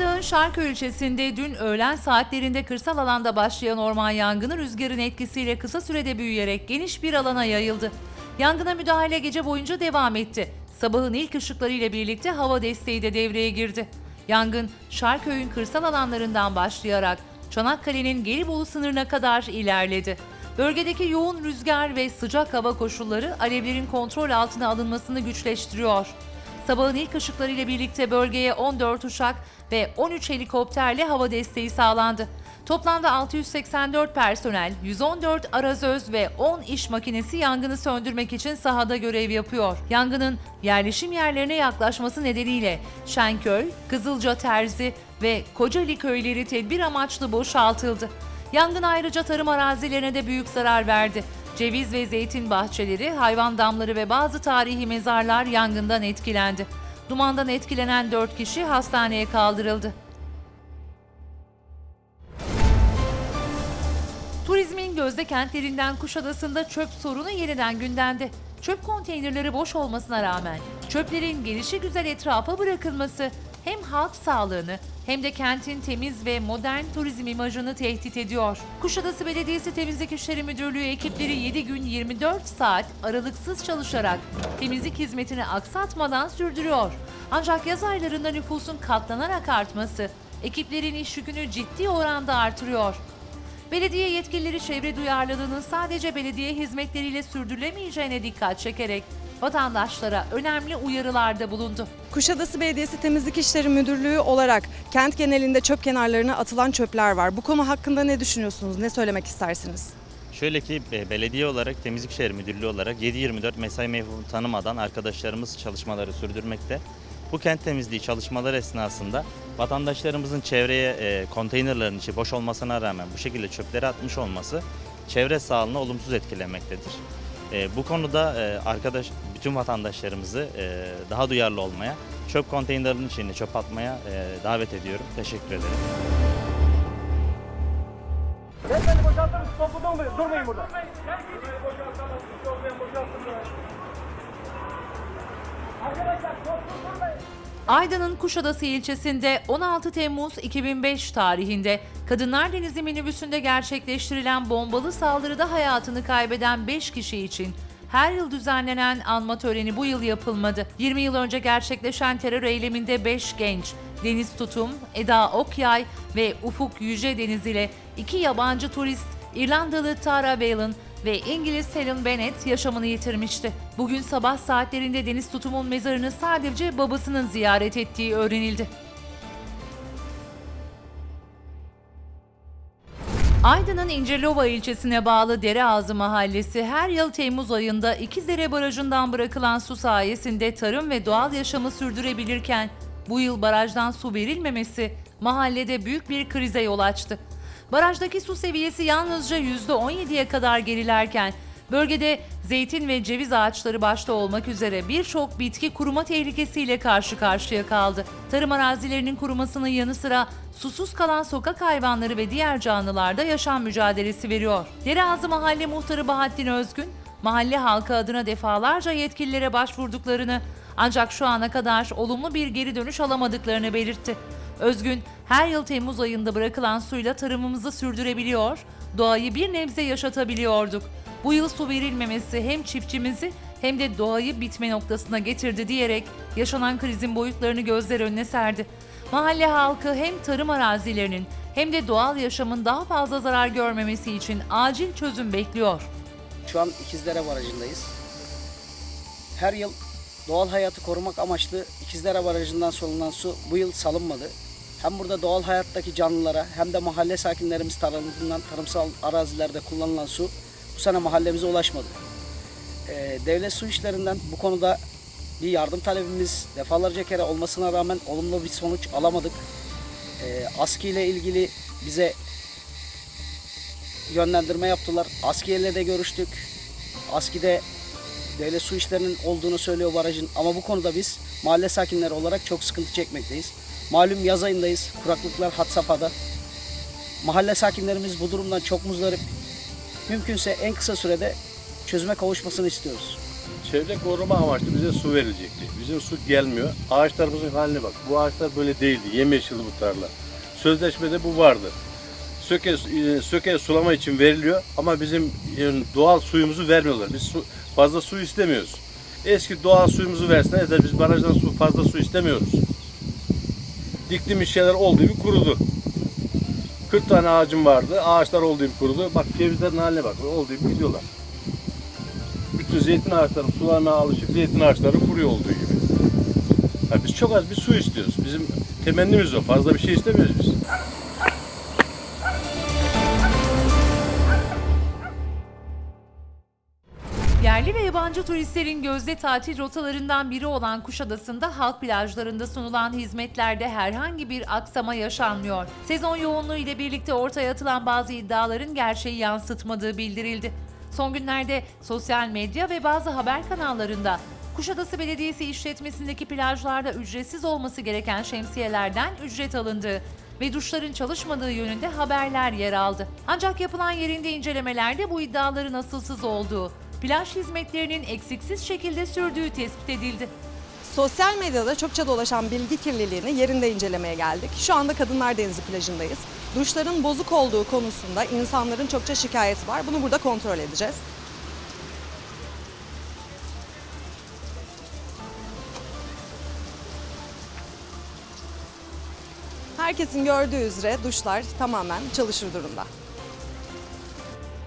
Tekirdağ'ın Şarköy ilçesinde dün öğlen saatlerinde kırsal alanda başlayan orman yangını rüzgarın etkisiyle kısa sürede büyüyerek geniş bir alana yayıldı. Yangına müdahale gece boyunca devam etti. Sabahın ilk ışıklarıyla birlikte hava desteği de devreye girdi. Yangın Şarköy'ün kırsal alanlarından başlayarak Çanakkale'nin Gelibolu sınırına kadar ilerledi. Bölgedeki yoğun rüzgar ve sıcak hava koşulları alevlerin kontrol altına alınmasını güçleştiriyor. Sabahın ilk ışıklarıyla birlikte bölgeye 14 uçak ve 13 helikopterle hava desteği sağlandı. Toplamda 684 personel, 114 arazöz ve 10 iş makinesi yangını söndürmek için sahada görev yapıyor. Yangının yerleşim yerlerine yaklaşması nedeniyle Şenköy, Kızılca Terzi ve Kocaeli köyleri tedbir amaçlı boşaltıldı. Yangın ayrıca tarım arazilerine de büyük zarar verdi. Ceviz ve zeytin bahçeleri, hayvan damları ve bazı tarihi mezarlar yangından etkilendi. Dumandan etkilenen 4 kişi hastaneye kaldırıldı. Turizmin gözde kentlerinden Kuşadası'nda çöp sorunu yeniden gündemde. Çöp konteynerleri boş olmasına rağmen çöplerin gelişi güzel etrafa bırakılması hem halk sağlığını hem de kentin temiz ve modern turizm imajını tehdit ediyor. Kuşadası Belediyesi Temizlik İşleri Müdürlüğü ekipleri 7 gün 24 saat aralıksız çalışarak temizlik hizmetini aksatmadan sürdürüyor. Ancak yaz aylarında nüfusun katlanarak artması ekiplerin iş yükünü ciddi oranda artırıyor. Belediye yetkilileri çevre duyarlılığının sadece belediye hizmetleriyle sürdürülemeyeceğine dikkat çekerek vatandaşlara önemli uyarılarda bulundu. Kuşadası Belediyesi Temizlik İşleri Müdürlüğü olarak kent genelinde çöp kenarlarına atılan çöpler var. Bu konu hakkında ne düşünüyorsunuz? Ne söylemek istersiniz? Şöyle ki e, belediye olarak, temizlik şehir müdürlüğü olarak 7-24 mesai mevhumunu tanımadan arkadaşlarımız çalışmaları sürdürmekte. Bu kent temizliği çalışmaları esnasında vatandaşlarımızın çevreye e, konteynerların içi boş olmasına rağmen bu şekilde çöpleri atmış olması çevre sağlığını olumsuz etkilemektedir. E, bu konuda e, arkadaş bütün vatandaşlarımızı e, daha duyarlı olmaya, çöp konteynerinin içine çöp atmaya e, davet ediyorum. Teşekkür ederim. Beyefendi boşaltır mısın? Toplu durmayın, durmayın burada. Arkadaşlar toplu durmayın. Aydın'ın Kuşadası ilçesinde 16 Temmuz 2005 tarihinde Kadınlar Denizi minibüsünde gerçekleştirilen bombalı saldırıda hayatını kaybeden 5 kişi için her yıl düzenlenen anma töreni bu yıl yapılmadı. 20 yıl önce gerçekleşen terör eyleminde 5 genç, Deniz Tutum, Eda Okyay ve Ufuk Yüce Deniz ile iki yabancı turist İrlandalı Tara Whelan ve İngiliz Helen Bennett yaşamını yitirmişti. Bugün sabah saatlerinde Deniz Tutum'un mezarını sadece babasının ziyaret ettiği öğrenildi. Aydın'ın İncelova ilçesine bağlı Dereağzı mahallesi her yıl Temmuz ayında İkizdere Barajı'ndan bırakılan su sayesinde tarım ve doğal yaşamı sürdürebilirken bu yıl barajdan su verilmemesi mahallede büyük bir krize yol açtı. Barajdaki su seviyesi yalnızca %17'ye kadar gerilerken bölgede zeytin ve ceviz ağaçları başta olmak üzere birçok bitki kuruma tehlikesiyle karşı karşıya kaldı. Tarım arazilerinin kurumasının yanı sıra susuz kalan sokak hayvanları ve diğer canlılar da yaşam mücadelesi veriyor. Dereazı Mahalle Muhtarı Bahattin Özgün, mahalle halkı adına defalarca yetkililere başvurduklarını ancak şu ana kadar olumlu bir geri dönüş alamadıklarını belirtti. Özgün, her yıl Temmuz ayında bırakılan suyla tarımımızı sürdürebiliyor, doğayı bir nebze yaşatabiliyorduk. Bu yıl su verilmemesi hem çiftçimizi hem de doğayı bitme noktasına getirdi diyerek yaşanan krizin boyutlarını gözler önüne serdi. Mahalle halkı hem tarım arazilerinin hem de doğal yaşamın daha fazla zarar görmemesi için acil çözüm bekliyor. Şu an İkizdere Barajı'ndayız. Her yıl doğal hayatı korumak amaçlı İkizdere Barajı'ndan solunan su bu yıl salınmadı. Hem burada doğal hayattaki canlılara hem de mahalle sakinlerimiz tarafından tarımsal arazilerde kullanılan su bu sene mahallemize ulaşmadı. Ee, devlet su işlerinden bu konuda bir yardım talebimiz defalarca kere olmasına rağmen olumlu bir sonuç alamadık. Ee, ASKİ ile ilgili bize yönlendirme yaptılar. ASKİ ile de görüştük. ASKİ'de devlet su işlerinin olduğunu söylüyor barajın ama bu konuda biz mahalle sakinleri olarak çok sıkıntı çekmekteyiz. Malum yaz ayındayız. Kuraklıklar had safhada. Mahalle sakinlerimiz bu durumdan çok muzdarip. Mümkünse en kısa sürede çözüme kavuşmasını istiyoruz. Çevre koruma amaçlı bize su verilecekti. Bizim su gelmiyor. Ağaçlarımızın haline bak. Bu ağaçlar böyle değildi. Yemyeşildi bu tarla. Sözleşmede bu vardı. Söke, e, söke sulama için veriliyor ama bizim e, doğal suyumuzu vermiyorlar. Biz su, fazla su istemiyoruz. Eski doğal suyumuzu yeter. Biz barajdan su fazla su istemiyoruz. Diktiğimiz şeyler olduğu gibi kurudu. 40 tane ağacım vardı. Ağaçlar olduğu gibi kurudu. Bak cevizlerin haline bak. Olduğu gibi gidiyorlar. Bütün zeytin ağaçları sularına alışık zeytin ağaçları kuruyor olduğu gibi. Ya biz çok az bir su istiyoruz. Bizim temennimiz o. Fazla bir şey istemiyoruz biz. Yerli ve yabancı turistlerin gözde tatil rotalarından biri olan Kuşadası'nda halk plajlarında sunulan hizmetlerde herhangi bir aksama yaşanmıyor. Sezon yoğunluğu ile birlikte ortaya atılan bazı iddiaların gerçeği yansıtmadığı bildirildi. Son günlerde sosyal medya ve bazı haber kanallarında Kuşadası Belediyesi işletmesindeki plajlarda ücretsiz olması gereken şemsiyelerden ücret alındığı ve duşların çalışmadığı yönünde haberler yer aldı. Ancak yapılan yerinde incelemelerde bu iddiaların asılsız olduğu, plaj hizmetlerinin eksiksiz şekilde sürdüğü tespit edildi. Sosyal medyada çokça dolaşan bilgi kirliliğini yerinde incelemeye geldik. Şu anda Kadınlar Denizi plajındayız. Duşların bozuk olduğu konusunda insanların çokça şikayeti var. Bunu burada kontrol edeceğiz. Herkesin gördüğü üzere duşlar tamamen çalışır durumda.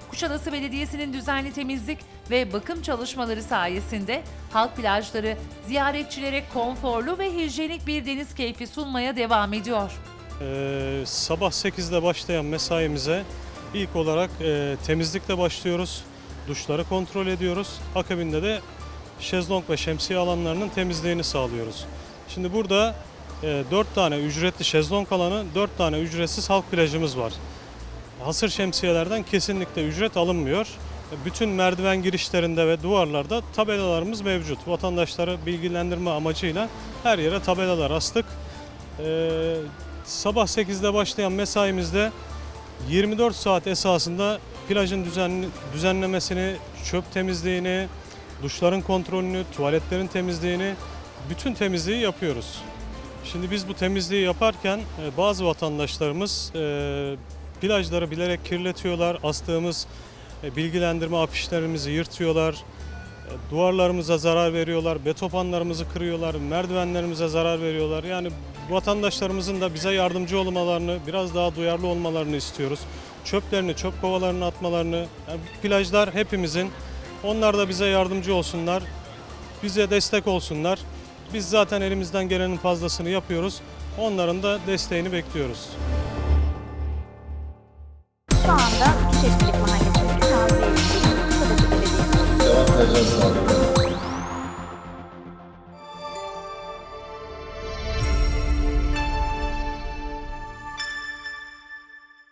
Kuşadası Belediyesi'nin düzenli temizlik ve bakım çalışmaları sayesinde halk plajları ziyaretçilere konforlu ve hijyenik bir deniz keyfi sunmaya devam ediyor. Ee, sabah 8'de başlayan mesaimize ilk olarak e, temizlikle başlıyoruz. Duşları kontrol ediyoruz. Akabinde de şezlong ve şemsiye alanlarının temizliğini sağlıyoruz. Şimdi burada e, 4 tane ücretli şezlong alanı, 4 tane ücretsiz halk plajımız var. Hasır şemsiyelerden kesinlikle ücret alınmıyor. Bütün merdiven girişlerinde ve duvarlarda tabelalarımız mevcut. Vatandaşları bilgilendirme amacıyla her yere tabelalar astık. Ee, sabah 8'de başlayan mesaimizde 24 saat esasında plajın düzenli, düzenlemesini, çöp temizliğini, duşların kontrolünü, tuvaletlerin temizliğini, bütün temizliği yapıyoruz. Şimdi biz bu temizliği yaparken e, bazı vatandaşlarımız e, plajları bilerek kirletiyorlar. Astığımız bilgilendirme afişlerimizi yırtıyorlar. E, Duvarlarımıza zarar veriyorlar, betopanlarımızı kırıyorlar, merdivenlerimize zarar veriyorlar. Yani vatandaşlarımızın da bize yardımcı olmalarını, biraz daha duyarlı olmalarını istiyoruz. Çöplerini, çöp kovalarına atmalarını, yani plajlar hepimizin. Onlar da bize yardımcı olsunlar, bize destek olsunlar. Biz zaten elimizden gelenin fazlasını yapıyoruz. Onların da desteğini bekliyoruz. Şu anda Çeşitlilik Mahallesi'ndeki Nazlı Eğitim